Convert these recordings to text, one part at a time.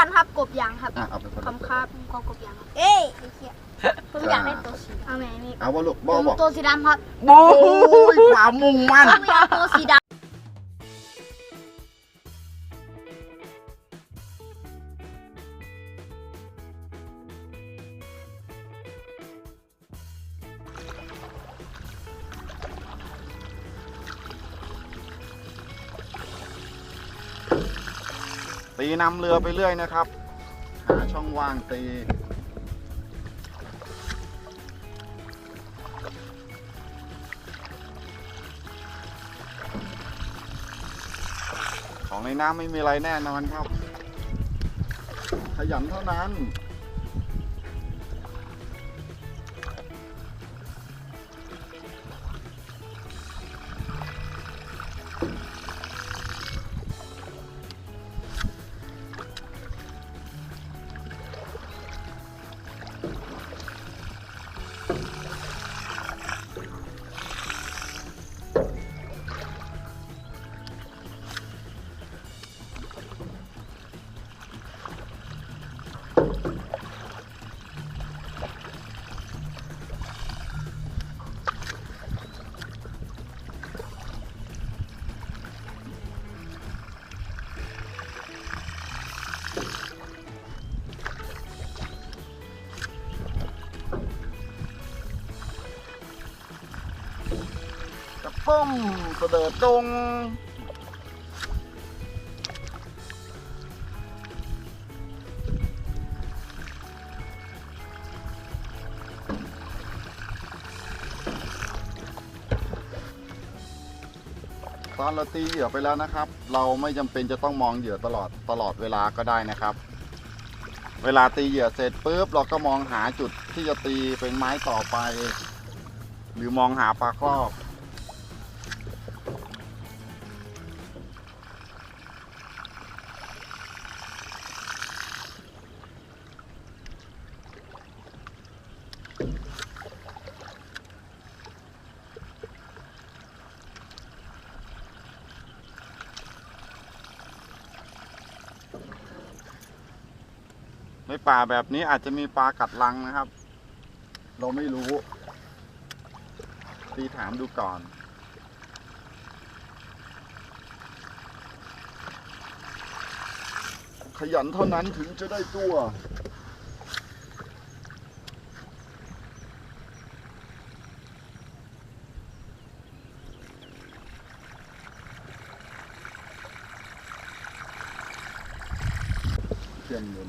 กันครับกบยางครับอะเอาไปคนละคำครับขอกบยางครับเอ้ยไอ้เหี้ยผมอยากได้ตัวสีเอาไหมนี่เอาวะลูกบผอมบอกตัวสีดำครับบูโอ้ยความมุ่งมั่น ผมอยากตัวสีด ตีนำเรือไปเรื่อยนะครับ หาช่องว่างตี ของในน้ำไม่มีอะไรแน่นอนครับ ขยันเท่านั้น ป้อมเสดิร์ดดงตอนเราตีเหยื่อไปแล้วนะครับ เราไม่จำเป็นจะต้องมองเหยื่อตลอดตลอดเวลาก็ได้นะครับ เวลาตีเหยื่อเสร็จปุ๊บเราก็มองหาจุดที่จะตีเป็นไม้ต่อไป หรือมองหาปลาครอบ ป่าแบบนี้อาจจะมีปลากัดลังนะครับ เราไม่รู้ตีถามดูก่อนขยันเท่านั้นถึงจะได้ตัวเชื่อมเงิน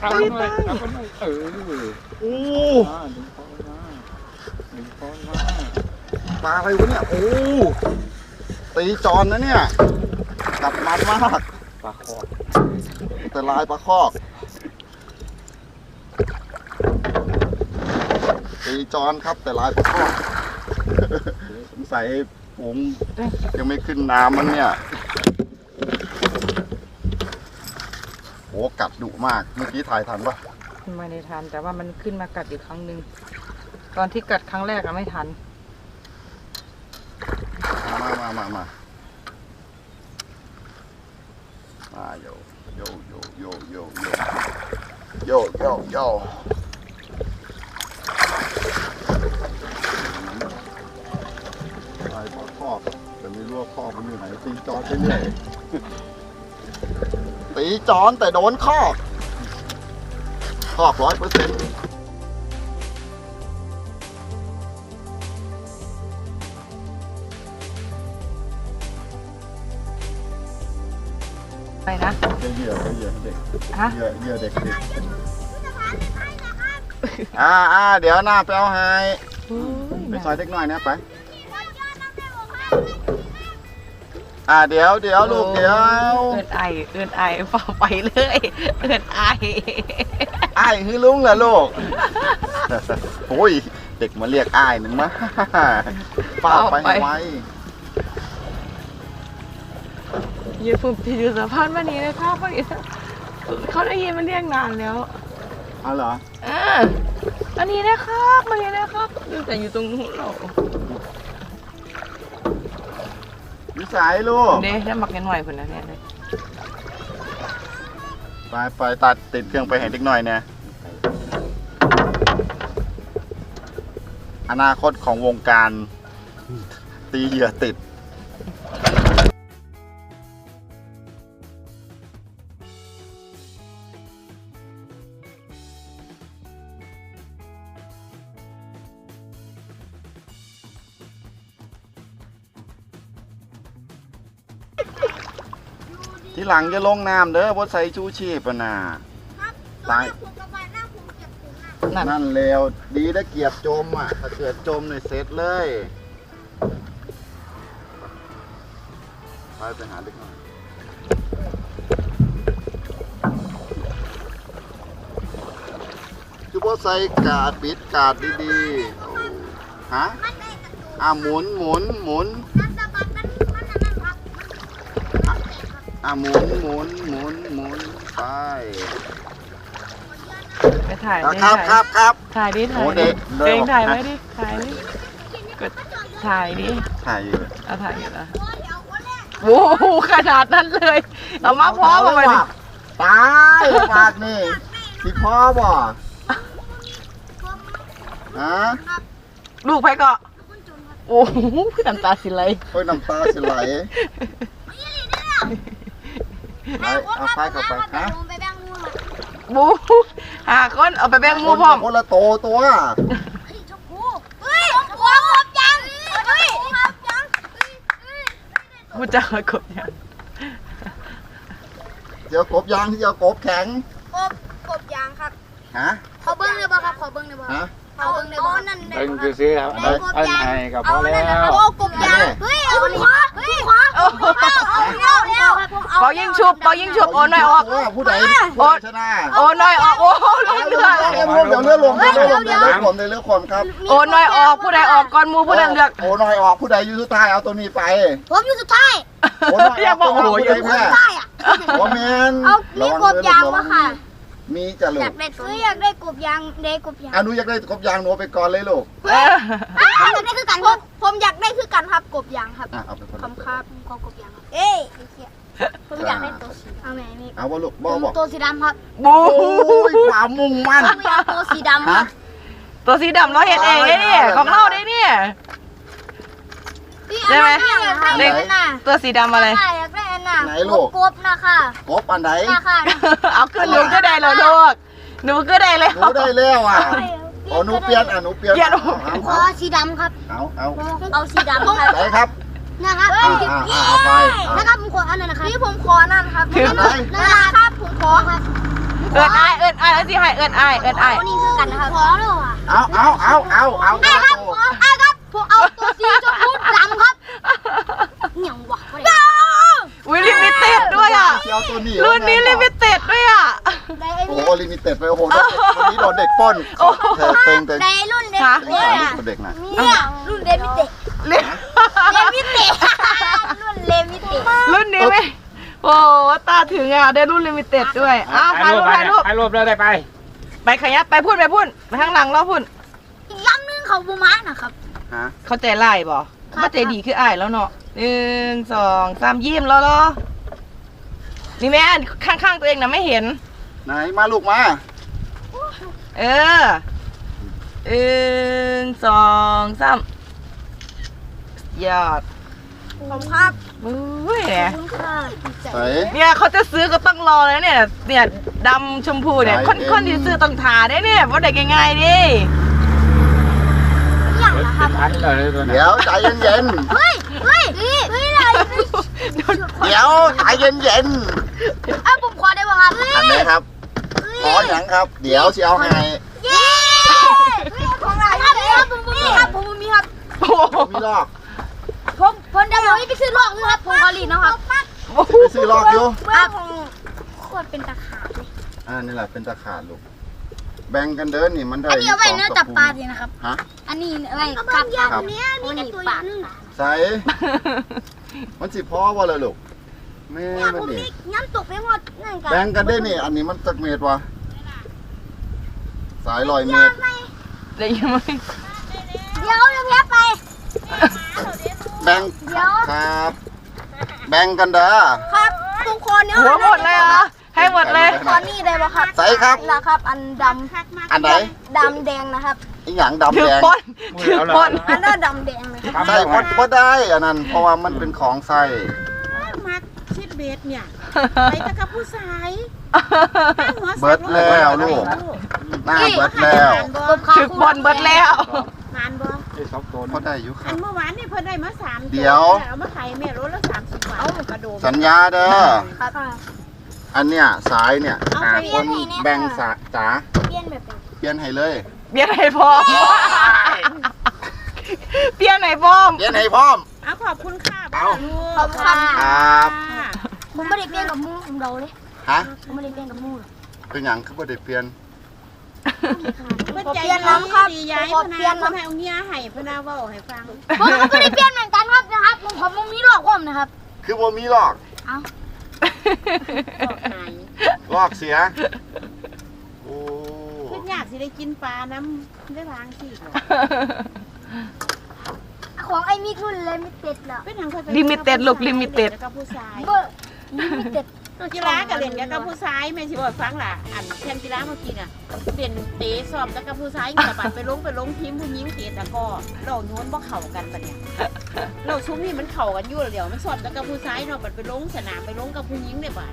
ไปหน่อยเอาไปหน่อยเออโอ้มาดึงคอมาดึงคอมาปลาอะไรวะเนี่ย โอ้ตีจอนนะเนี่ยกัดมันมากปลาคอกแต่ลายปลาคอกตีจอนครับแต่ลายปลาคอกสงสัยผมยังไม่ขึ้นน้ำมันเนี่ย กัดดุมาก เมื่อกี้ถ่ายทันปะไม่ได้ทัน แต่ว่ามันขึ้นมากัดอีกครั้งหนึ่งตอนที่กัดครั้งแรกอะไม่ทัน มามามามามาโยโยโยโยโยโยโยโยโยลายปลาคอกแต่ไม่รู้ว่าคอกมันอยู่ไหนตีจอนไปเรื่อย ตีจอนแต่โดนคอกคอกร้อยเปอร์เซ็นต์ไปนะเหยื่อเหยื่อเด็กฮะเหยื่อเหยื่อเด็กเด็กอ่าอ่าเดี๋ยวหน้าไปเอาให้อุ้ยไปซอยเด็กน้อยนะไป อ่าเดี๋ยวเดี๋ยวลูกเดี๋ยวเอินไอเอินไอเฝ้าไปเลยเอินไออ้ายคือลุงเหรอลูกโอ้ยเด็กมาเรียกอ้ายหนึ่งมาป้าไปให้ไว้ยืนฟุบที่อยู่สะพานวันนี้นะครับวันนี้เขาได้ยินมันเรียกนานแล้วเอาเหรอเออวันนี้นะครับวันนี้นะครับแต่อยู่ตรงนู้นเรา นิสัยลูก เด้ได้หมักกันหน่อยคนนั้นเนี่ยเลยไปไปตัดติดเครื่องไปให้เด็กหน่อยเนี่ย อนาคตของวงการ ตีเหยื่อติด หลังจะลงน้ำเด้อบ่ใส่ชูชีพอะน่ะ ครับตาย ผมกับบ้านหน้าผมเก็บถุงน่ะนั่นนั่นเร็วดีได้เกียบจมอะ ถ้าเกิดจมเนี่ยเสร็จเลยไปไปหาเด็กหน่อยคือพอใส่กาดปิดกาดดีๆเอาฮะมันได้กระตุกอะหมุนหมุนหมุนนั่นสะ อะหมุนหมุนหมุนหมุนไปไปถ่ายอะดิครับถ่ายครับครับ ถ่ายดิถ่าโอ้ยเด็ดิกเดินเองถ่ายออกไว้ดิถ่ายดิกดถ่ายดิถ่ายอยู่เอาถ่ายอยู่นะโอ้ยเดี๋ยวคนแรกโอ้โหขนาดนั้นเลยเอามาพร้อมกันไปดิตายปากนี่ที่พ่อบ่ฮะลูกไปก็คุณจุนครับโอ้โหพี่น้ำตาสิไหลโอ้ยน้ำตาสิไหล ไปเอาไปเข้าไปฮะผมไปแบ่งงูมาบูหาคนเอาไปแบ่งหมูพร้อมคนละโตตัวเฮ้ยชมพูเฮ้ยชมพูครบยังเฮ้ยครบยังเฮ้ยเฮ้ยกูจะมากดเนี่ยเจียวกบยางที่เจียวกบแข็งกบกบยางครับฮะขอเบิ้งเลยบ่ครับขอเบิ้งเลยบ่ฮะขอเบิ้งเลยบ่นั่นได้เพิ่งบ่คจะรับซื้อครับเอาเอาให้กับพอแล้วโอ้กบยางเฮ้ยเอาดิเฮ้ยขวาเอาเอาเอา เอาเอาเปายิงชุบเปายิงชุบโอนหน่อยออก ผู้ใดโอนชนะโอนหน่อยออก โอ้ลงเรือเดี๋ยวเดี๋ยวเลือดลงเดี๋ยวเลือดลงเดี๋ยวเลือดลงเดี๋ยวเลือดคนครับ โอนหน่อยออกผู้ใดออกก่อนหมูผู้ใดเลือกโอ้น้อยออกผู้ใดอยู่สุดท้ายเอาตัวนี้ไป ผมอยู่สุดท้ายโอ้น้อยอย่าบอกโอ้โหผู้อย่าใดบอกแพ้สุดท้ายอะโอ้แมนเอามีกบยางวะค่ะ มีจะลูอยากกได้ตัวอยากได้กบยางได้กบยางอนุอยากได้กบยางหนูเอาไปก่อนเลยลูกเออผมอยากได้คือกันผมผมอยากได้คือกันครับกบยางครับอะเอาไปคนละคำครับขอกบยางครับเอ้ยไอ้เหี้ย ผมอยากได้ตัวสีเอาไหมนี่เอาว่าลูกผบ่มบอกตัวสีดำครับบูโอ้ยความมุ่งมั่นผมอยากตัวสีดำคฮะ รับตัวสีดำเราเห็นเองได้เนี่ยของเราได้เนี่ย พี่ได้ไหมอันนั้นอยากได้เด็กอันน่ะตัวสีดำอะไรใช่อยากได้อันน่ะไหนลูก กบนะคะกบอันไหนนะคะเอาขึ้นหนูก็ได้แล้วลูกหนูก็ได้แล้ว หนูได้แล้วอะโอ้หนูเปลี่ยนอะหนูเปลี่ยนเปลี่ยน เอาขอสีดำครับ เอาเอาเอาสีดำครับ ไหนครับ นะครับอ่าอ่าอ่าเอาไปเอานะครับผมขออันนั้นนะครับพี่ผมขอนั่นครับถือไหนนั่นนะครับผมขอครับเอินอายเอินอายแล้วสิให้เอินอายเอินอายขอนี่คือกันนะครับขอเลยว่ะเอาเอาเอาเอาเอาไอ้ครับขอไอ้ครับผมเอาตัวสีชมพูดำครับเหนียวว่ะวิลิมิเต็ดด้วยอะ เชียวตัวนี้รุ่นนี้ลิมิเต็ดด้วยอะ ได้ไอ้โอ้นี่โหลิมิเต็ดไปโอ้โหโดนวันนี้โดนเด็กปล้นโอ้โหเธอเต็งเต็งได้รุ่นเด็กฮะเนี่ยเด็กนะเนี่ยรุ่นเดมิเตะ เรีย เดมิเตะรุ่นเลมิเตะ รุ่นนี้ไหม โอ้ตาถึงอะได้รุ่นลิมิเต็ดด้วยอ้าวถ่ายรูปถ่ายรูปถ่ายรูปแล้วได้ไปไปขยับไปพูดไปพูดไปข้างหลังเราพูดอีกลำหนึงเขาบูมานะครับ ฮะเข้าใจไล่บ่ครับเข้าใจดีคืออ้ายแล้วเนาะหนึ่งสองสามยิ้มแล้วเหรอนี่แม่ข้างๆตัวเองนะไม่เห็น ไหนมาลูกมา เออหนึ่งสองสามยอดผมครับ อุ้ยขอบคุณค่ะไหนเนี่ยเขาจะซื้อก็ต้องรอเลยเนี่ยเนี่ยดำชมพูเนี่ยไหนคนเองคนที่ซื้อต้องทาได้เนี่ยว่าได้ง่ายๆดิอย่างละครับทันเลยตัวนี้เดี๋ยวใจเย็นเฮ้ยเฮ้ยเฮ้ยเฮ้ยอะไรๆเดี๋ยวใจเย็นอะผมขอได้ป่ะครับๆอันนี้ครับขออย่างครับ เดี๋ยวสิเอาให้เย้ของอะไรครับผมมีครับผมมีครับโอ้โหมีลอก ผมผมเดี๋ยวไปซื้อลอกนะครับผมขอลีนนะครับไปซื้อลอกอยู่เมื่อของขวดเป็นตะขาบเลยอ่านี่แหละเป็นตะขาดลูก แบ่งกันเดินนี่มันได้อันนี้เอาไว้เนื้อสงจับปลาสสินะครับฮะอันนี้อะไรกับครับเนี้ยมีแต่ตัวอย่างนึงใส่มันสิพ่อว่าเลยลูกแม่เนี่ยมัผนมนี่มีน้ำตกไปหมดนั่นกันแบ่งกันได้นี่ อันนี้มันจักเมตรวะสายลอยเมตรได้ยินไหม เดี๋ยวเดี๋ยวแพ้ไป แบ่งเดี๋ยวครับ แบ่งกันเด้อ ครับทุกคนเนี่ยหัวหมดเลยเหรอให้หมดเลย ตอนนี้ได้ปะครับใส่ครับ นะครับ อันดำอันไหนดำแดงนะครับ อีหยังดำถือแดงปนถือปนอันนั้นดำแดงนะครับใส่พดพดได้อันนั้น เพราะว่ามันเป็นของใส่มักชิดเบสเนี่ยไปตะกับผู้ชายหัวเบิดแล้วลูกหน้าเบิดแล้วกบขาถือปนเบิดแล้ว งานบ่ไอ้สองตัวพอได้อยู่คอัรันบ เมื่อวานนี่เพิ่นได้มาสามตัวเดี๋ยว เอามาขายแม่รถละสามสิบบาทกระโดดสัญญาเด้อครับอันเนี้ยสายเนี่ยเอาหาไปคนแบ่งสาจ๋าเปลี่ยนแบบเป็นเปลี่ยนให้เลยเปลี่ยนให้พร้อมเปลี่ยนให้พร้อม เปลี่ยนให้พร้อม เอาขอบคุณค่ะเอาลูกขอบคุณครับครับค่ะผมไม่ได้เปลี่ยนกับมูผมเดาเลยฮะผมไม่ได้เปลี่ยนกับมูหรอกเป็นหยังคือบ่ได้เปลี่ยน เพิ่นขอใจเปลี่ยนน้ำครับดีย้ายขอเพิ่นเปลี่ยนเอาน้ำเพิ่นให้เอาเงี้ยให้เพิ่นเอาเว้าให้ฟังผมก็ไม่ได้เปลี่ยนเหมือนกันครับนะครับผมผมผมมีหลอกผมนะครับ คือบ่มีหรอกบอกไหนลอกเสีย โอ้เพิ่นอยากสิได้กินปลาน้ำได้วางสิเหรอของไอ้มิกรุ่นเลยมิเต็ดเหรอเป็นหยังเพิ่นไป Limited ลูก Limited กับผู้ชาย เบอร์มิเต็ด กีฬากับเล่นกับผู้ชายแม่สิบอกฟังล่ะอันแข่งกีฬาเมื่อกี้น่ะเล่นเตะสอบแล้วกับผู้ชายกับบัดไปลงไปลงทีมผู้หญิงเตะตะกร้อเราโน้นบ่เข้ากันปะเนี่ยเราชุ่มนี่มันเข้ากันอยู่แล้วเดี๋ยวมันสอบแล้วกับผู้ชายเนาะบัดไปลงสนามไปลงกับผู้หญิงได้บาด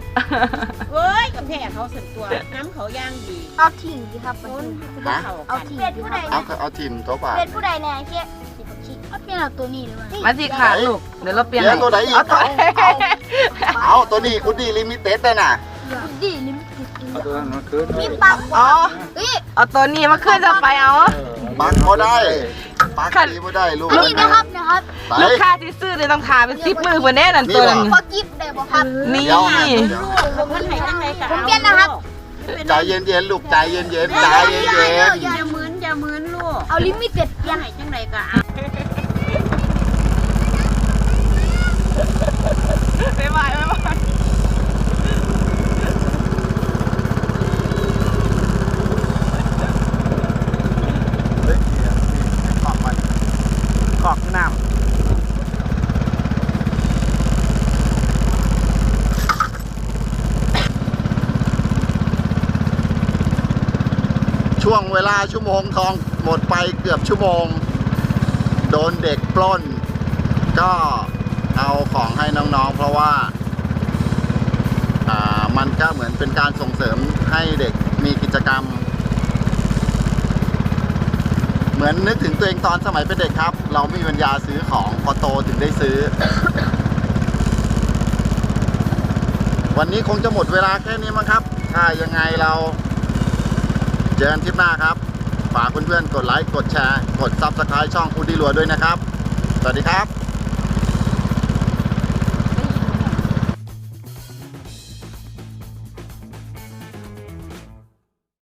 เว้ยกับแพ้เขาส่วนตัวน้ำเขาย่างดีเอาทิ้งดีครับโน้นฮะเข้าเอากันทิ้งดีครับเอาก็เอาทีมตัวบาทเป็นผู้ใดแน่เชี่ยสิบ คิดเอาเปลี่ยนเอาตัวนี้เลยมั้ยมาสิขาดลูกเดี๋ยวเราเปลี่ยนเดี๋ยวตัวไหนอีก เอาตัวเอาตัวนี้อุดดี้ลิมิเต็ดได้น่ะดีลิมิเต็ดเอาตัวนั้นมาคืนมีปักอ๋อเอ้ยเอาตัวนี้มาขึ้นจะไปเอา ปักบ่ได้ปักดีบ่ได้ลูกอันนี้นะครับนะครับใส่ลูกค้าที่ซื้อเลยต้องทาเป็นซิปมือเพื่อนแน่นั่นตัวนั้นขอกิฟต์ได้บ่ครับนี่เดี๋ยวนะเดี๋ยวผมมันให้จังไดก็ผมเอาเปลี่ยนนะครับใจเย็นๆลูกใจเย็นๆใจเย็นอย่ามืนอย่ามืนลูก เอาลิมิเต็ดเปลี่ยนให้จังไดก็เอา บ๊ายบายบ๊ายบายเฮ้ยเดี๋ยวนี่ขอบมันกอกน้ช่วงเวลาชั่วโมงทองหมดไปเกือบชั่วโมง โดนเด็กปล้น ก็เอาของให้น้องๆ เพราะว่ามันก็เหมือนเป็นการส่งเสริมให้เด็กมีกิจกรรม เหมือนนึกถึงตัวเองตอนสมัยเป็นเด็กครับ เราไม่มีปัญญาซื้อของพอโตถึงได้ซื้อ วันนี้คงจะหมดเวลาแค่นี้มั้งครับ ถ้ายังไงเรา เจอกันทริปหน้าครับ ฝากเพื่อนๆกดไลค์กดแชร์ กด Subscribe ช่องอูดีรัวด้วยนะครับ สวัสดีครับ